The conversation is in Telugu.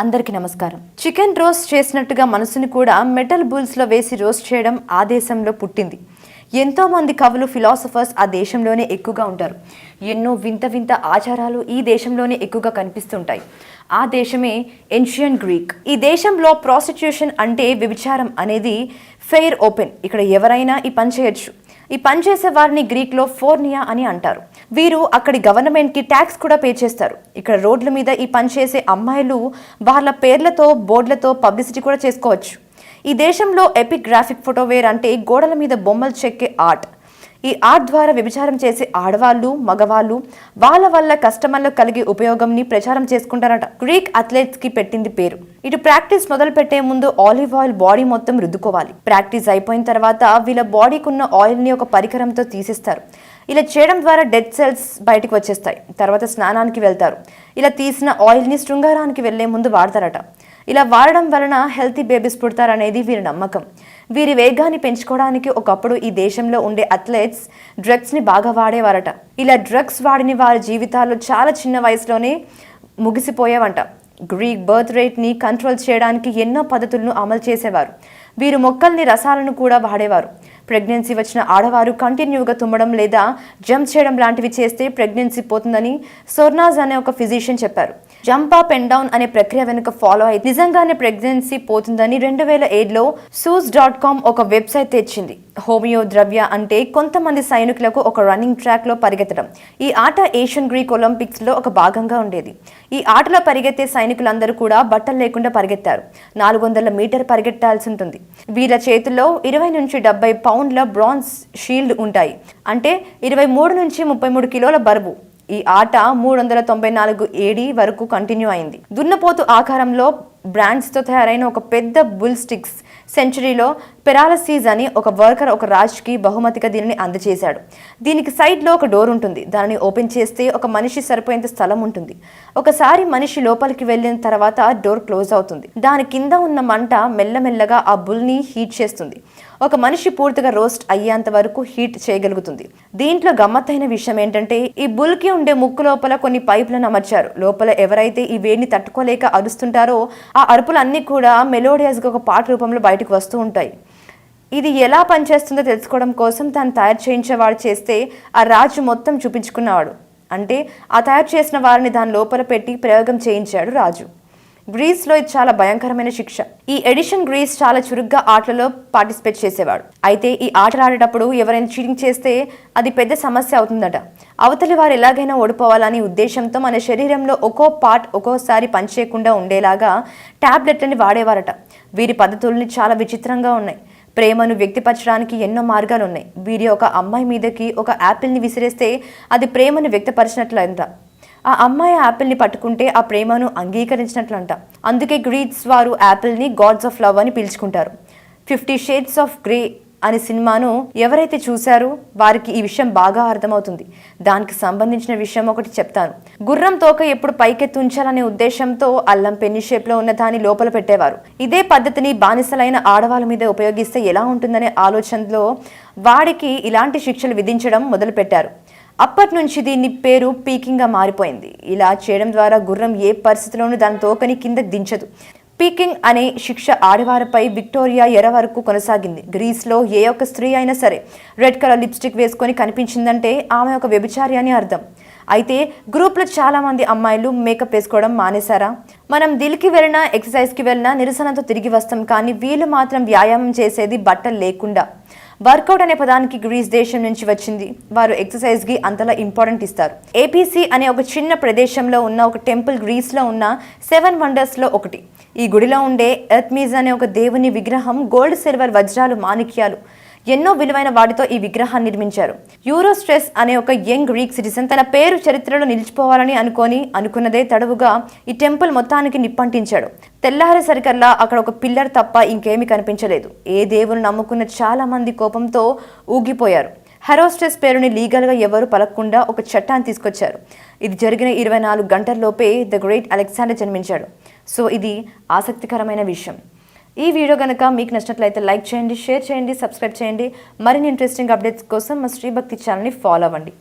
అందరికీ నమస్కారం. చికెన్ రోస్ట్ చేసినట్టుగా మనసుని కూడా మెటల్ బుల్స్లో వేసి రోస్ట్ చేయడం ఆ దేశంలో పుట్టింది. ఎంతో మంది కవులు ఫిలాసఫర్స్ ఆ దేశంలోనే ఎక్కువగా ఉంటారు. ఎన్నో వింత వింత ఆచారాలు ఈ దేశంలోనే ఎక్కువగా కనిపిస్తుంటాయి. ఆ దేశమే ఏన్షియన్ గ్రీక్ ఈ దేశంలో ప్రాసిట్యూషన్ అంటే వ్యభిచారం అనేది ఫెయిర్ ఓపెన్ ఇక్కడ ఎవరైనా ఈ పని చేయొచ్చు. ఈ పని చేసే వారిని గ్రీక్లో ఫోర్నియా అని అంటారు. వీరు అక్కడి గవర్నమెంట్కి ట్యాక్స్ కూడా పే చేస్తారు. ఇక్కడ రోడ్ల మీద ఈ పని చేసే అమ్మాయిలు వాళ్ళ పేర్లతో బోర్డులతో పబ్లిసిటీ కూడా చేసుకోవచ్చు. ఈ దేశంలో ఎపిక్ గ్రాఫిక్ ఫోటోవేర్ అంటే గోడల మీద బొమ్మలు చెక్కే ఆర్ట్. ఈ ఆర్ట్ ద్వారా వ్యభిచారం చేసే ఆడవాళ్ళు మగవాళ్ళు వాళ్ళ వల్ల కస్టమర్లకు కలిగే ఉపయోగంని ప్రచారం చేసుకుంటారట. గ్రీక్ అథ్లెట్స్కి పెట్టింది పేరు. ఇటు ప్రాక్టీస్ మొదలు పెట్టే ముందు ఆలివ్ ఆయిల్ బాడీ మొత్తం రుద్దుకోవాలి. ప్రాక్టీస్ అయిపోయిన తర్వాత వీళ్ళ బాడీకి ఉన్న ఆయిల్ని ఒక పరికరంతో తీసేస్తారు. ఇలా చేయడం ద్వారా డెడ్ సెల్స్ బయటకు వచ్చేస్తాయి. తర్వాత స్నానానికి వెళ్తారు. ఇలా తీసిన ఆయిల్ని శృంగారానికి వెళ్ళే ముందు వాడతారట. ఇలా వాడడం వలన హెల్తీ బేబీస్ పుడతారనేది వీరి నమ్మకం. వీరి వేగాన్ని పెంచుకోవడానికి ఒకప్పుడు ఈ దేశంలో ఉండే అథ్లెట్స్ డ్రగ్స్ని బాగా వాడేవారట. ఇలా డ్రగ్స్ వాడిన వారి జీవితాలు చాలా చిన్న వయసులోనే ముగిసిపోయేవంట. గ్రీక్ బర్త్ రేట్ని కంట్రోల్ చేయడానికి ఎన్నో పద్ధతులను అమలు చేసేవారు. వీరు మొక్కల్ని రసాలను కూడా వాడేవారు. ప్రెగ్నెన్సీ వచ్చిన ఆడవారు కంటిన్యూగా తుమ్మడం లేదా జంప్ చేయడం లాంటివి చేస్తే ప్రెగ్నెన్సీ పోతుందని సోర్నాజ్ అనే ఒక ఫిజిషియన్ చెప్పారు. జంప్ అప్ అండ్ డౌన్ అనే ప్రక్రియ వెనుక ఫాలో అయితే నిజంగానే ప్రెగ్నెన్సీ పోతుందని రెండు వేల ఏడులో సూస్ డాట్ కామ్ ఒక వెబ్సైట్ తెచ్చింది. హోమియో ద్రవ్య అంటే కొంతమంది సైనికులకు ఒక రన్నింగ్ ట్రాక్లో పరిగెత్తడం. ఈ ఆట ఏషియన్ గ్రీక్ ఒలింపిక్స్లో ఒక భాగంగా ఉండేది. ఈ ఆటలో పరిగెత్తే సైనికులందరూ కూడా బట్టలు లేకుండా పరిగెత్తారు. నాలుగు వందల మీటర్ పరిగెట్టాల్సి ఉంటుంది. వీళ్ళ చేతుల్లో ఇరవై నుంచి డెబ్బై పౌండ్ల బ్రాంజ్ షీల్డ్ ఉంటాయి. అంటే ఇరవై మూడు నుంచి ముప్పై మూడు కిలోల బరువు. ఈ ఆట మూడు వందల తొంభై నాలుగు ఏడి వరకు కంటిన్యూ అయింది. దున్నపోతు ఆకారంలో బ్రాండ్స్తో తయారైన ఒక పెద్ద బుల్ స్టిక్స్ సెంచరీలో పెరాలసీజ్ అని ఒక వర్కర్ ఒక రాజ్కి బహుమతిగా దీనిని అందజేశాడు. దీనికి సైడ్లో ఒక డోర్ ఉంటుంది. దానిని ఓపెన్ చేస్తే ఒక మనిషి సరిపోయేంత స్థలం ఉంటుంది. ఒకసారి మనిషి లోపలికి వెళ్ళిన తర్వాత డోర్ క్లోజ్ అవుతుంది. దాని కింద ఉన్న మంట మెల్లమెల్లగా ఆ బుల్ని హీట్ చేస్తుంది. ఒక మనిషి పూర్తిగా రోస్ట్ అయ్యేంత వరకు హీట్ చేయగలుగుతుంది. దీంట్లో గమ్మత్తైన విషయం ఏంటంటే ఈ బుల్కి ఉండే ముక్కు లోపల కొన్ని పైపులను అమర్చారు. లోపల ఎవరైతే ఈ వేడిని తట్టుకోలేక అరుస్తుంటారో ఆ అరుపులన్నీ కూడా మెలోడియస్గా ఒక పాట రూపంలో బయటకు వస్తూ ఉంటాయి. ఇది ఎలా పనిచేస్తుందో తెలుసుకోవడం కోసం తను తయారు చేయించేవాడు చేస్తే ఆ రాజు మొత్తం చూపించుకున్నవాడు. అంటే ఆ తయారు చేసిన వారిని దాని లోపల పెట్టి ప్రయోగం చేయించాడు రాజు. గ్రీస్లో ఇది చాలా భయంకరమైన శిక్ష. ఈ ఎడిషన్ గ్రీస్ చాలా చురుగ్గా ఆటలలో పార్టిసిపేట్ చేసేవాడు. అయితే ఈ ఆటలు ఆడేటప్పుడు ఎవరైనా చీటింగ్ చేస్తే అది పెద్ద సమస్య అవుతుందట. అవతలి వారు ఎలాగైనా ఓడిపోవాలని ఉద్దేశంతో మన శరీరంలో ఒక్కో పార్ట్ ఒక్కోసారి పనిచేయకుండా ఉండేలాగా ట్యాబ్లెట్లని వాడేవారట. వీరి పద్ధతుల్ని చాలా విచిత్రంగా ఉన్నాయి. ప్రేమను వ్యక్తపరచడానికి ఎన్నో మార్గాలు ఉన్నాయి వీరి ఒక అమ్మాయి మీదకి ఒక యాపిల్ని విసిరేస్తే అది ప్రేమను వ్యక్తపరిచినట్లంట ఆ అమ్మాయి యాపిల్ని పట్టుకుంటే ఆ ప్రేమను అంగీకరించినట్లంట. అందుకే గ్రీడ్స్ వారు యాపిల్ని గాడ్స్ ఆఫ్ లవ్ అని పిలుచుకుంటారు. ఫిఫ్టీ షేడ్స్ ఆఫ్ గ్రే అనే సినిమాను ఎవరైతే చూశారో వారికి ఈ విషయం బాగా అర్థమవుతుంది. దానికి సంబంధించిన విషయం ఒకటి చెప్తాను. గుర్రం తోక ఎప్పుడు పైకెత్తి ఉంచాలనే ఉద్దేశంతో అల్లం పెన్ని షేప్లో ఉన్న దాని లోపల పెట్టేవారు. ఇదే పద్ధతిని బానిసలైన ఆడవాళ్ళ మీద ఉపయోగిస్తే ఎలా ఉంటుందనే ఆలోచనలో వాడికి ఇలాంటి శిక్షలు విధించడం మొదలుపెట్టారు. అప్పటి నుంచి దీని పేరు పీకింగ్గా మారిపోయింది. ఇలా చేయడం ద్వారా గుర్రం ఏ పరిస్థితిలోనూ దాని తోకని కిందకి దించదు. పీకింగ్ అనే శిక్ష ఆడవారిపై విక్టోరియా ఎర వరకు కొనసాగింది. గ్రీస్లో ఏ ఒక్క స్త్రీ అయినా సరే రెడ్ కలర్ లిప్స్టిక్ వేసుకొని కనిపించిందంటే ఆమె ఒక వ్యభిచారి అని అర్థం. అయితే గ్రూప్లో చాలామంది అమ్మాయిలు మేకప్ వేసుకోవడం మానేశారా? మనం దిల్కి వెళ్ళినా ఎక్సర్సైజ్కి వెళ్ళినా నిరసనతో తిరిగి వస్తాం కానీ వీళ్ళు మాత్రం వ్యాయామం చేసేది బట్టలు లేకుండా. వర్కౌట్ అనే పదానికి గ్రీస్ దేశం నుంచి వచ్చింది. వారు ఎక్సర్సైజ్కి అంతలా ఇంపార్టెంట్ ఇస్తారు. ఏపీసీ అనే ఒక చిన్న ప్రదేశంలో ఉన్న ఒక టెంపుల్ గ్రీస్లో ఉన్న సెవెన్ వండర్స్లో ఒకటి. ఈ గుడిలో ఉండే ఎర్త్మీజ్ అనే ఒక దేవుని విగ్రహం గోల్డ్ సిల్వర్ వజ్రాలు మాణిక్యాలు. ఎన్నో విలువైన వాటితో ఈ విగ్రహాన్ని నిర్మించారు. యూరోస్ట్రెస్ అనే ఒక యంగ్ గ్రీక్ సిటిజన్ తన పేరు చరిత్రలో నిలిచిపోవాలని అనుకొని అనుకున్నదే తడవుగా ఈ టెంపుల్ మొత్తానికి నిప్పంటించాడు. తెల్లారేసరికల్లా అక్కడ ఒక పిల్లర్ తప్ప ఇంకేమీ కనిపించలేదు. ఏ దేవుని నమ్ముకున్న చాలా మంది కోపంతో ఊగిపోయారు. హెరోస్టెస్ పేరుని లీగల్గా ఎవరు పలకకుండా ఒక చట్టాన్ని తీసుకొచ్చారు. ఇది జరిగిన ఇరవై నాలుగు గంటల్లోపే ద గ్రేట్ అలెగ్జాండర్ జన్మించాడు. సో ఇది ఆసక్తికరమైన విషయం. ఈ వీడియో కనుక మీకు నచ్చినట్లయితే లైక్ చేయండి షేర్ చేయండి సబ్స్క్రైబ్ చేయండి. మరిన్ని ఇంట్రెస్టింగ్ అప్డేట్స్ కోసం మా శ్రీభక్తి ఛానల్ని ఫాలో అవ్వండి.